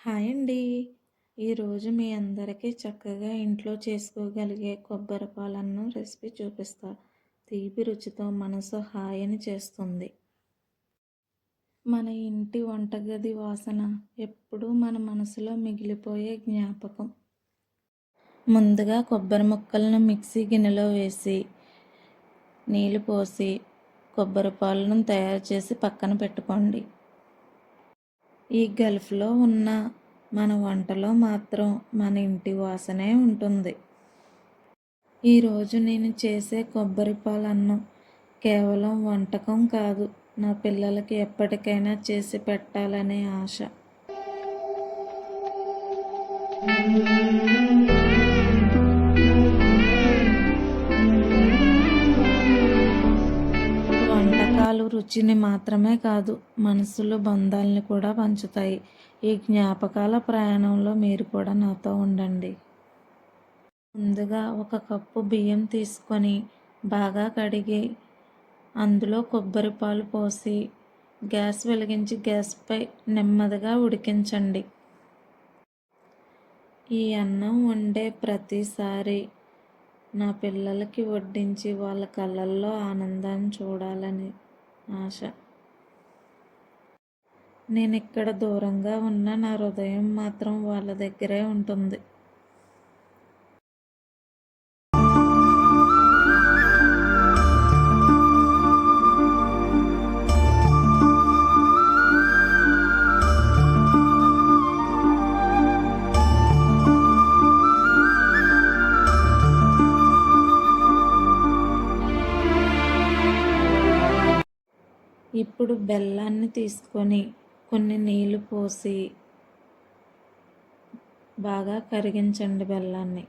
Hi అండి. ఈరోజు మీ అందరికీ చక్కగా ఇంట్లో చేసుకోగలిగే కొబ్బరి పాలన్ను రెసిపీ చూపిస్తా. తీపి రుచితో మనసు హాయిని చేస్తుంది. మన ఇంటి వంటగది వాసన ఎప్పుడూ మన మనసులో మిగిలిపోయే జ్ఞాపకం. ముందుగా కొబ్బరి ముక్కలను మిక్సీ గిన్నెలో వేసి నీళ్ళు పోసి కొబ్బరి పాలను తయారు చేసి పక్కన పెట్టుకోండి. ఈ గల్ఫ్లో ఉన్న మన వంటలో మాత్రం మన ఇంటి వాసనే ఉంటుంది. ఈరోజు నేను చేసే కొబ్బరి పాలన్నం కేవలం వంటకం కాదు నా పిల్లలకి ఎప్పటికైనా చేసి పెట్టాలనే ఆశ. రుచిని మాత్రమే కాదు మనసులో బంధాలని కూడా పంచుతాయి. ఈ జ్ఞాపకాల ప్రయాణంలో మీరు కూడా నాతో ఉండండి. ముందుగా ఒక కప్పు బియ్యం తీసుకొని బాగా కడిగి అందులో కొబ్బరి పాలు పోసి గ్యాస్ వెలిగించి గ్యాస్పై నెమ్మదిగా ఉడికించండి. ఈ అన్నం వండే ప్రతిసారి నా పిల్లలకి వడ్డించి వాళ్ళ కళ్ళల్లో ఆనందాన్ని చూడాలని ఆశ. నేను ఇక్కడ దూరంగా ఉన్న నా హృదయం మాత్రం వాళ్ళ దగ్గరే ఉంటుంది. ఇప్పుడు బెల్లాన్ని తీసుకొని కొన్ని నీళ్ళు పోసి బాగా కరిగించండి బెల్లాన్ని.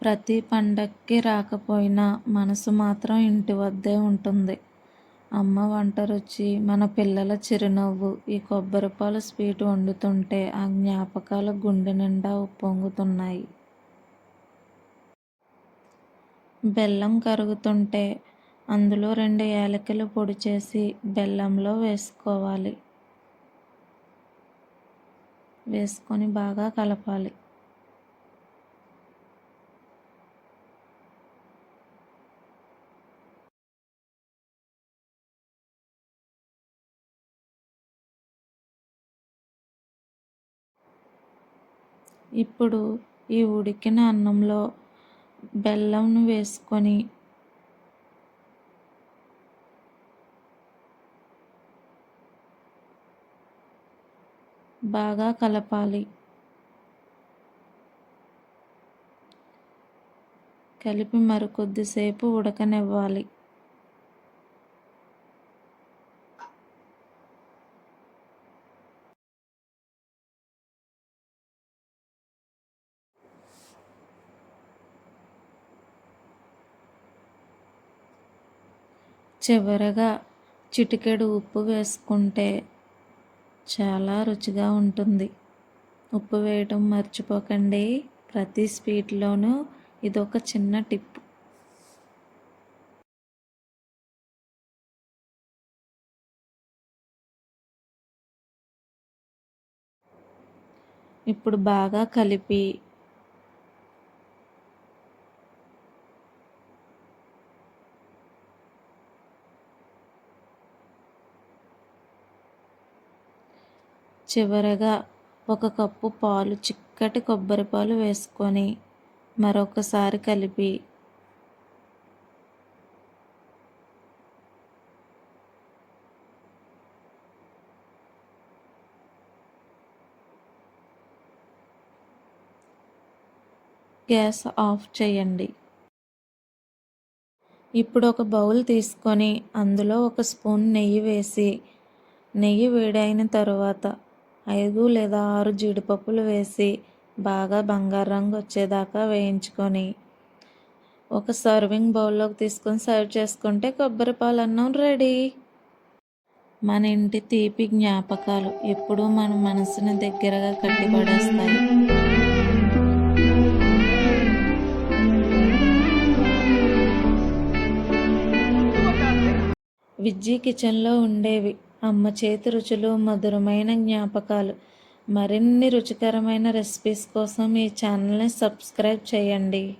ప్రతి పండక్కి రాకపోయినా మనసు మాత్రం ఇంటి వద్దే ఉంటుంది. అమ్మ వంట రుచి మన పిల్లల చిరునవ్వు ఈ కొబ్బరిపాలు స్వీట్ వండుతుంటే ఆ జ్ఞాపకాలు గుండె నిండా ఉప్పొంగుతున్నాయి. బెల్లం కరుగుతుంటే అందులో రెండు యాలకులు పొడి చేసి బెల్లంలో వేసుకోవాలి. వేసుకొని బాగా కలపాలి. ఇప్పుడు ఈ ఉడికిన అన్నంలో బెల్లంను వేసుకొని బాగా కలపాలి. కలిపి మరికొద్దిసేపు ఉడకనివ్వాలి. చివరగా చిటికెడు ఉప్పు వేసుకుంటే చాలా రుచిగా ఉంటుంది. ఉప్పు వేయటం మర్చిపోకండి. ప్రతి స్వీట్లోనూ ఇదొక చిన్న టిప్. ఇప్పుడు బాగా కలిపి చివరగా ఒక కప్పు పాలు చిక్కటి కొబ్బరి పాలు వేసుకొని మరొకసారి కలిపి గ్యాస్ ఆఫ్ చేయండి. ఇప్పుడు ఒక బౌల్ తీసుకొని అందులో ఒక స్పూన్ నెయ్యి వేసి నెయ్యి వేడైన తర్వాత ఐదు లేదా ఆరు జీడిపప్పులు వేసి బాగా బంగారు రంగు వచ్చేదాకా వేయించుకొని ఒక సర్వింగ్ బౌల్లోకి తీసుకొని సర్వ్ చేసుకుంటే కొబ్బరి పాలు అన్నం రెడీ. మన ఇంటి తీపి జ్ఞాపకాలు ఎప్పుడూ మన మనసుని దగ్గరగా కట్టిపడేస్తాయి. విజ్జీ కిచెన్లో ఉండేవి అమ్మ చేతి రుచులు మధురమైన జ్ఞాపకాలు. మరిన్ని రుచికరమైన రెసిపీస్ కోసం ఈ ఛానల్ని సబ్స్క్రైబ్ చేయండి.